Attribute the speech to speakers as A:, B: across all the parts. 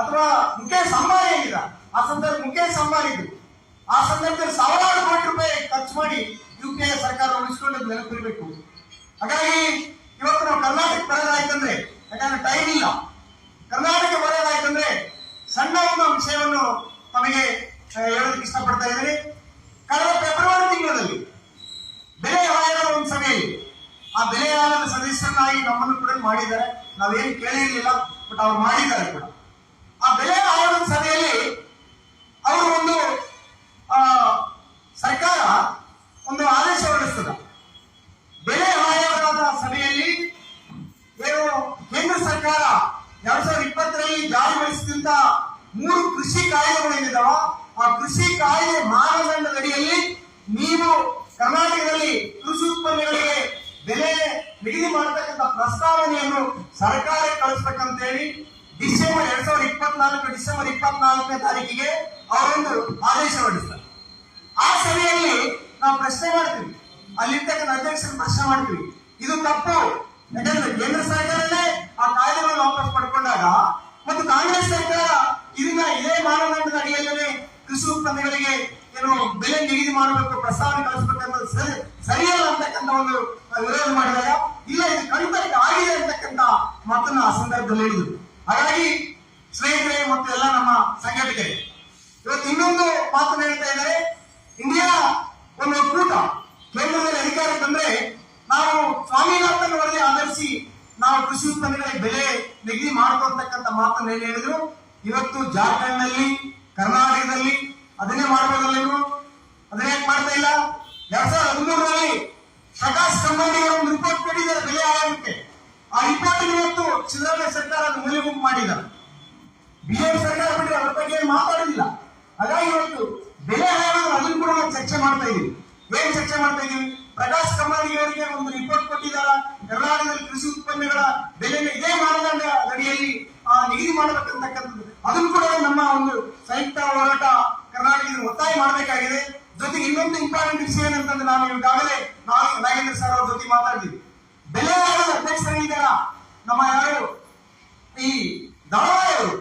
A: ಅಥವಾ ಮುಖೇಶ್ ಅಂಬಾರಿ ಏನಿಲ್ಲ ಆ ಸಂದರ್ಭ ಮುಖೇಶ್ ಅಂಬಾರಿ ಇದ್ರು ಆ ಸಂದರ್ಭದಲ್ಲಿ ಸಾವಿರಾರು ಕೋಟಿ ರೂಪಾಯಿ ಖರ್ಚು ಮಾಡಿ ಯು ಪಿ ಐ ಸರ್ಕಾರ ಉಳಿಸ್ಕೊಂಡು ನೆನಪಿರಬೇಕು. ಹಾಗಾಗಿ ಇವತ್ತು ನಾವು ಕರ್ನಾಟಕ ಬರೋದಾಯ್ತಂದ್ರೆ ಯಾಕಂದ್ರೆ ಟೈಮ್ ಇಲ್ಲ. ಕರ್ನಾಟಕ ಬರೋದಾಯ್ತಂದ್ರೆ ಸಣ್ಣ ಒಂದು ವಿಷಯವನ್ನು ತಮಗೆ ಹೇಳೋದಕ್ಕೆ ಇಷ್ಟಪಡ್ತಾ ಇದ್ದೀನಿ. ಕಳೆದ ಫೆಬ್ರವರಿ ತಿಂಗಳಲ್ಲಿ ಬೆಲೆ ಆಯೋಗದ ಒಂದು ಸಭೆಯಲ್ಲಿ, ಆ ಬೆಲೆ ಆಯೋಗದ ಸದಸ್ಯರನ್ನಾಗಿ ನಮ್ಮನ್ನು ಕೂಡ ಮಾಡಿದ್ದಾರೆ. ನಾವೇನು ಕೇಳಿರಲಿಲ್ಲ ಬಟ್ ಅವ್ರು ಮಾಡಿದ್ದಾರೆ ಕೂಡ. ಬೆಲೆ ಆಯೋಗದ ಸಭೆಯಲ್ಲಿ ಅವರು ಒಂದು ಸರ್ಕಾರ ಒಂದು ಆದೇಶ ಹೊರಡಿಸ್ತದ. ಬೆಲೆ ಆಯೋಗದ ಸಭೆಯಲ್ಲಿ ಏನು ಕೇಂದ್ರ ಸರ್ಕಾರ ಎರಡ್ ಸಾವಿರದ ಇಪ್ಪತ್ತರಲ್ಲಿ ಜಾರಿಗೊಳಿಸಿದಂತ ಮೂರು ಕೃಷಿ ಕಾಯ್ದೆಗಳು ಏನಿದಾವ ಆ ಕೃಷಿ ಕಾಯ್ದೆ ಮಾನದಂಡದಡಿಯಲ್ಲಿ ನೀವು ಕರ್ನಾಟಕದಲ್ಲಿ ಕೃಷಿ ಉತ್ಪನ್ನಗಳಿಗೆ ಬೆಲೆ ನಿಗದಿ ಮಾಡತಕ್ಕಂಥ ಪ್ರಸ್ತಾವನೆಯನ್ನು ಸರ್ಕಾರಕ್ಕೆ ಕಳಿಸ್ಬೇಕಂತೇಳಿ ಡಿಸೆಂಬರ್ ಎರಡ್ ಸಾವಿರದ ಇಪ್ಪತ್ನಾಲ್ಕು, ಡಿಸೆಂಬರ್ ಇಪ್ಪತ್ನಾಲ್ಕನೇ ತಾರೀಕಿಗೆ ಅವರೊಂದು ಆದೇಶ ಹೊರಡಿಸ್ತಾರೆ. ಆ ಸಭೆಯಲ್ಲಿ ನಾವು ಪ್ರಶ್ನೆ ಮಾಡ್ತೀವಿ. ಅಲ್ಲಿರ್ತಕ್ಕಂಥ ಅಧ್ಯಕ್ಷರು ಪ್ರಶ್ನೆ ಮಾಡ್ತೀವಿ. ಇದು ತಪ್ಪು. ಯಾಕಂದ್ರೆ ಕೇಂದ್ರ ಸರ್ಕಾರನೇ ಆ ಕಾಯ್ದೆಗಳನ್ನು ವಾಪಸ್ ಪಡ್ಕೊಂಡಾಗ ಮತ್ತು ಕಾಂಗ್ರೆಸ್ ಸರ್ಕಾರ ಇದನ್ನ ಇದೇ ಮಾನದಂಡದ ಅಡಿಯಲ್ಲೇ ಕೃಷಿ ಉತ್ಪನ್ನಗಳಿಗೆ ಏನು ಬೆಲೆ ನಿಗದಿ ಮಾಡಬೇಕು, ಪ್ರಸ್ತಾವನೆ ಕಳಿಸಬೇಕಂತ ಸರಿ ಸರಿಯಲ್ಲ ಅಂತಕ್ಕಂಥ ಒಂದು ವಿರೋಧ ಮಾಡಿದಾಗ, ಇಲ್ಲ, ಇದು ಕಣ್ತರಿಗೆ ಆಗಿದೆ ಅಂತಕ್ಕಂಥ ಮಾತನ್ನ ಆ ಸಂದರ್ಭದಲ್ಲಿ ಹೇಳಿದ್ರು. ಹಾಗಾಗಿ ಸ್ನೇಹಿತರೆ, ಮತ್ತು ಎಲ್ಲ ನಮ್ಮ ಸಂಘಟಕರೇ, ಇವತ್ತು ಇನ್ನೊಂದು ಮಾತನ್ನು ಹೇಳ್ತಾ ಇದ್ದಾರೆ. ಇಂಡಿಯಾ ಒಂದು ಒಕ್ಕೂಟ. ಕೇಂದ್ರದಲ್ಲಿ ಅಧಿಕಾರ ಬಂದ್ರೆ ನಾವು ಸ್ವಾಮಿನಾಥನ್ ವರದಿ ಆಧರಿಸಿ ನಾವು ಕೃಷಿ ಉತ್ಪನ್ನಗಳಿಗೆ ಬೆಲೆ ನಿಗದಿ ಮಾಡ್ಕೊಳ್ತಕ್ಕಂಥ ಮಾತನ್ನು ಏನು ಹೇಳಿದ್ರು? ಇವತ್ತು ಜಾರ್ಖಂಡ್ನಲ್ಲಿ, ಕರ್ನಾಟಕದಲ್ಲಿ, ಅದನ್ನೇ ಮಾಡಬೇಕಲ್ಲ ಇವರು ಅದನ್ನೇ ಮಾಡ್ತಾ ಇಲ್ಲ? ಎರಡ್ ಸಾವಿರದ ಹದಿಮೂರರಲ್ಲಿ ಪ್ರಕಾಶ್ ಅವರು ಒಂದು ರಿಪೋರ್ಟ್ ಕೊಟ್ಟಿದ್ದಾರೆ, ಬೆಲೆ ಆಯೋಗಕ್ಕೆ ಆ ರಿಪೋರ್ಟ್ ಇವತ್ತು ಸಿದ್ದರಾಮಯ್ಯ ಸರ್ಕಾರ ಮೂಲೆಗುಂಪು ಮಾಡಿದ್ದಾರೆ ಬಿಜೆಪಿ ಸರ್ಕಾರ ಬಿಟ್ಟರೆ ಅದ್ರ ಬಗ್ಗೆ ಏನು ಮಾತಾಡೋದಿಲ್ಲ ಹಾಗಾಗಿ ಇವತ್ತು ಬೆಲೆ ಹಾಳಾದ್ರೆ ಅದನ್ನು ಕೂಡ ನಾವು ಚರ್ಚೆ ಮಾಡ್ತಾ ಇದೀವಿ. ಏನ್ ಚರ್ಚೆ ಮಾಡ್ತಾ ಇದೀವಿ? ಪ್ರಕಾಶ್ ಕಮಾರಿ ಅವರಿಗೆ ಒಂದು ರಿಪೋರ್ಟ್ ಕೊಟ್ಟಿದ್ದಾರ. ಕರ್ನಾಟಕದಲ್ಲಿ ಕೃಷಿ ಉತ್ಪನ್ನಗಳ ಬೆಲೆ ಇದೇ ಮಾನದಂಡ ಅಡಿಯಲ್ಲಿ ಆ, ನಿಗದಿ ಮಾಡಬೇಕಂತಕ್ಕಂಥದ್ದು ಅದನ್ನು ಕೂಡ ನಮ್ಮ ಒಂದು ಸಂಯುಕ್ತ ಹೋರಾಟ ಕರ್ನಾಟಕದಲ್ಲಿ ಒತ್ತಾಯ ಮಾಡಬೇಕಾಗಿದೆ. ಜೊತೆಗೆ ಇನ್ನೊಂದು ಇಂಪಾರ್ಟೆಂಟ್ ವಿಷಯ ಏನಂತಂದ್ರೆ ನಾನು ಈಗಾಗಲೇ ನಾಗೇಂದ್ರ ಸರ್ ಅವ್ರ ಜೊತೆ ಮಾತಾಡಿದ್ವಿ ಬೆಲೆ ಆಯೋಗದ ಅಧ್ಯಕ್ಷರಾಗಿದ್ದಾರ ನಮ್ಮ ಯಾರು? ಈ ದಳವಾಯವರು.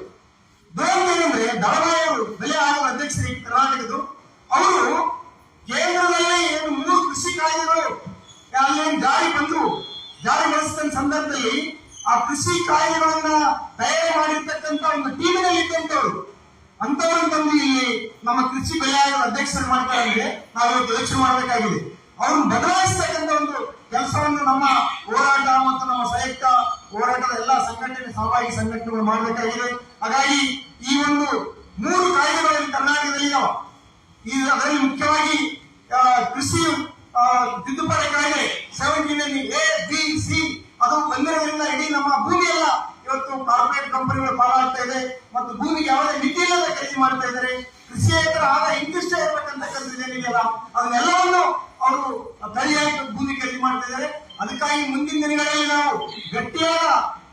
A: ಏನಂದ್ರೆ ದಳವಾಯವರು, ಬೆಲೆ ಆಯೋಗ ಅಧ್ಯಕ್ಷರಿಗೆ ಕರ್ನಾಟಕದ್ದು. ಅವರು ಕೇಂದ್ರದಲ್ಲಿ ಏನು ಮೂರು ಕೃಷಿ ಕಾಯ್ದೆಗಳು, ಅಲ್ಲೇನು ಜಾರಿ ಬಂದ್ರು. ಜಾರಿಗೊಳಿಸಿದ ಸಂದರ್ಭದಲ್ಲಿ ಆ ಕೃಷಿ ಕಾಯ್ದೆಗಳನ್ನ ತಯಾರಿ ಮಾಡಿರ್ತಕ್ಕಂಥ ಒಂದು ಟೀಮಿನಲ್ಲಿ ಇದ್ದಂಥವ್ರು. ಅಂತವ್ರನ್ನ ತಂದು ಇಲ್ಲಿ ನಮ್ಮ ಕೃಷಿ ಬೆಲೆ ಆಯೋಗದ ಅಧ್ಯಕ್ಷರು ಮಾಡ್ತಾರೆ ನಾವು ಇವತ್ತು ಯೋಚನೆ ಮಾಡಬೇಕಾಗಿದೆ. ಅವ್ರನ್ನ ಬದಲಾಯಿಸ್ತಕ್ಕಂಥ ಒಂದು ಕೆಲಸವನ್ನು ನಮ್ಮ ಹೋರಾಟ ಮತ್ತು ನಮ್ಮ ಸಂಯುಕ್ತ ಹೋರಾಟದ ಎಲ್ಲ ಸಂಘಟನೆ ಸಹಭಾಗಿ ಸಂಘಟನೆಗಳು ಮಾಡಬೇಕಾಗಿದೆ. ಹಾಗಾಗಿ ಈ ಒಂದು ಮೂರು ಕಾಯ್ದೆಗಳಲ್ಲಿ ಕರ್ನಾಟಕದಲ್ಲಿ ಅದರಲ್ಲಿ ಮುಖ್ಯವಾಗಿ ಕೃಷಿ ತಿದ್ದುಪಡಿ ಕಾಯ್ದೆ ಸೆವೆಂಟೀನ್ ಎ ಬಿ ಸಿ ಅದು ಬಂದಿರೋದ್ರಿಂದ ಇಡೀ ನಮ್ಮ ಭೂಮಿ ಎಲ್ಲ ಇವತ್ತು ಕಾರ್ಪೊರೇಟ್ ಕಂಪನಿಗಳು ಪಾಲಾಗ್ತಾ ಇದೆ ಮತ್ತು ಭೂಮಿಗೆ ಯಾವುದೇ ಮಿತಿ ಇಲ್ಲದ ಖರೀದಿ ಮಾಡ್ತಾ ಇದ್ದಾರೆ. ಕೃಷಿಯೇತರ ಆದಾಯ ಇಂತಿಷ್ಟೇ ಇರಬೇಕಂತಕ್ಕಂಥದ್ದು ಏನಿದೆಯಲ್ಲ, ಅದನ್ನೆಲ್ಲವನ್ನು ಅವರು ಖರೀದಿ ಮಾಡ್ತಾ ಇದ್ದಾರೆ ಅದಕ್ಕಾಗಿ ಮುಂದಿನ ದಿನಗಳಲ್ಲಿ ನಾವು ಗಟ್ಟಿಯಾದ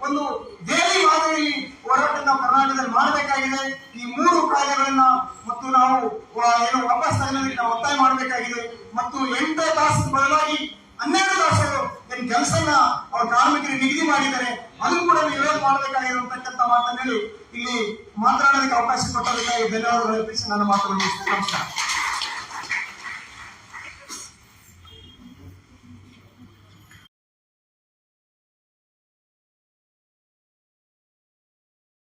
A: ಒಂದು ದೇವಿ ಮಾದರಿಯಲ್ಲಿ ಹೋರಾಟ ನಾವು ಕರ್ನಾಟಕದಲ್ಲಿ ಮಾಡಬೇಕಾಗಿದೆ. ಈ ಮೂರು ಕಾಯ್ದೆಗಳನ್ನ ಮತ್ತು ನಾವು ಏನು ವಾಪಸ್ ತಗೊಳ್ಳೋದಕ್ಕೆ ನಾವು ಒತ್ತಾಯ ಮಾಡಬೇಕಾಗಿದೆ. ಮತ್ತು ಎಂಟು ತಾಸು ಬದಲಾಗಿ ಹನ್ನೆರಡು ತಾಸುಗಳು ಏನ್ ಕೆಲಸನ ಅವ್ರ ಕಾರ್ಮಿಕರಿಗೆ ನಿಗದಿ ಮಾಡಿದ್ದಾರೆ. ಅದು ಕೂಡ ವಿರೋಧ ಮಾಡಬೇಕಾಗಿದೆ ಅಂತಕ್ಕಂಥ ಮಾತನ್ನು ಹೇಳಿ ಇಲ್ಲಿ ಮಾತನಾಡೋದಕ್ಕೆ ಅವಕಾಶ ಕೊಟ್ಟೋದಕ್ಕಾಗಿ ಧನ್ಯವಾದಗಳು. ಅರ್ಪಿಸಿ ನನ್ನ ಮಾತನ್ನು. ನಮಸ್ಕಾರ.